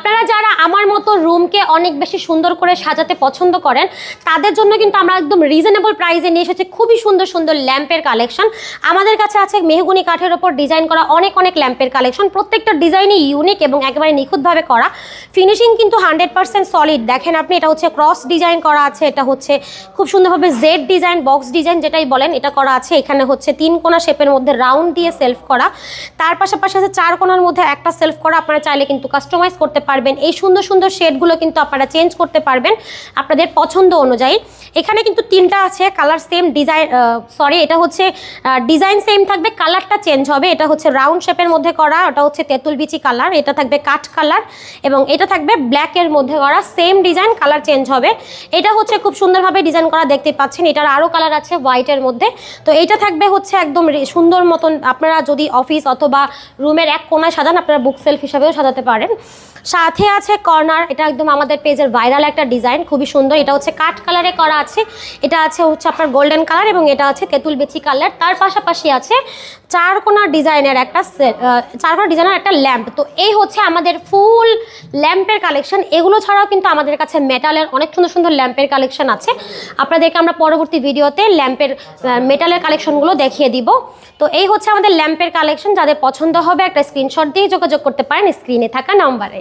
আপনারা যারা আমার মতো রুমকে অনেক বেশি সুন্দর করে সাজাতে পছন্দ করেন, তাদের জন্য কিন্তু আমরা একদম রিজনেবল প্রাইসে নিয়ে এসেছি। খুবই সুন্দর সুন্দর ল্যাম্পের কালেকশন আমাদের কাছে আছে মেহগুনি কাঠের ওপর ডিজাইন করা অনেক অনেক ল্যাম্পের কালেকশন প্রত্যেকটা ডিজাইনই ইউনিক এবং একেবারে নিখুঁতভাবে করা। ফিনিশিং কিন্তু হান্ড্রেড পার্সেন্ট সলিড দেখেন আপনি, এটা হচ্ছে ক্রস ডিজাইন করা আছে, এটা হচ্ছে খুব সুন্দরভাবে জেড ডিজাইন বক্স ডিজাইন যেটাই বলেন, এটা করা আছে। এখানে হচ্ছে তিন কোনা শেপের মধ্যে রাউন্ড দিয়ে সেলফ করা। তার পাশাপাশি আছে চার কোনার মধ্যে একটা সেলফ করা, আপনারা চাইলে কিন্তু কাস্টমাইজ করতে পারবেন। এই সুন্দর সুন্দর শেডগুলো কিন্তু আপনারা চেঞ্জ করতে পারবেন আপনাদের পছন্দ অনুযায়ী। এখানে কিন্তু তিনটা আছে কালার সেম ডিজাইন সরি এটা হচ্ছে ডিজাইন সেম থাকবে কালারটা চেঞ্জ হবে। এটা হচ্ছে রাউন্ড শেপের মধ্যে করা, ওটা হচ্ছে তেঁতুল বিচি কালার এটা থাকবে কাঠ কালার এবং এটা থাকবে ব্ল্যাকের মধ্যে করা সেম ডিজাইন কালার চেঞ্জ হবে। এটা হচ্ছে খুব সুন্দরভাবে ডিজাইন করা, দেখতে পাচ্ছেন, এটার আরও কালার আছে হোয়াইটের মধ্যে। তো এইটা থাকবে হচ্ছে একদম সুন্দর মতন, আপনারা যদি অফিস অথবা রুমের এক কোনায় সাজান, আপনারা বুক সেলফ হিসাবেও সাজাতে পারেন। সাথে আছে কর্নার এটা একদম আমাদের পেজের ভাইরাল একটা ডিজাইন খুবই সুন্দর। এটা হচ্ছে কাঠ কালারে করা আছে। এটা আছে হচ্ছে আপনার গোল্ডেন কালার এবং এটা আছে তেঁতুল বেচি কালার তার পাশাপাশি আছে চার কোনা ডিজাইনের একটা চার কোনা ডিজাইনের একটা ল্যাম্প তো এই হচ্ছে আমাদের ফুল ল্যাম্পের কালেকশন, এগুলো ছাড়াও কিন্তু আমাদের কাছে মেটালের অনেক সুন্দর সুন্দর ল্যাম্পের কালেকশন আছে। আপনাদেরকে আমরা পরবর্তী ভিডিওতে ল্যাম্পের মেটালের কালেকশনগুলো দেখিয়ে দিব। তো এই হচ্ছে আমাদের ল্যাম্পের কালেকশন, যাদের পছন্দ হবে একটা স্ক্রিনশট দিয়ে যোগাযোগ করতে পারেন স্ক্রিনে থাকা নাম্বারে।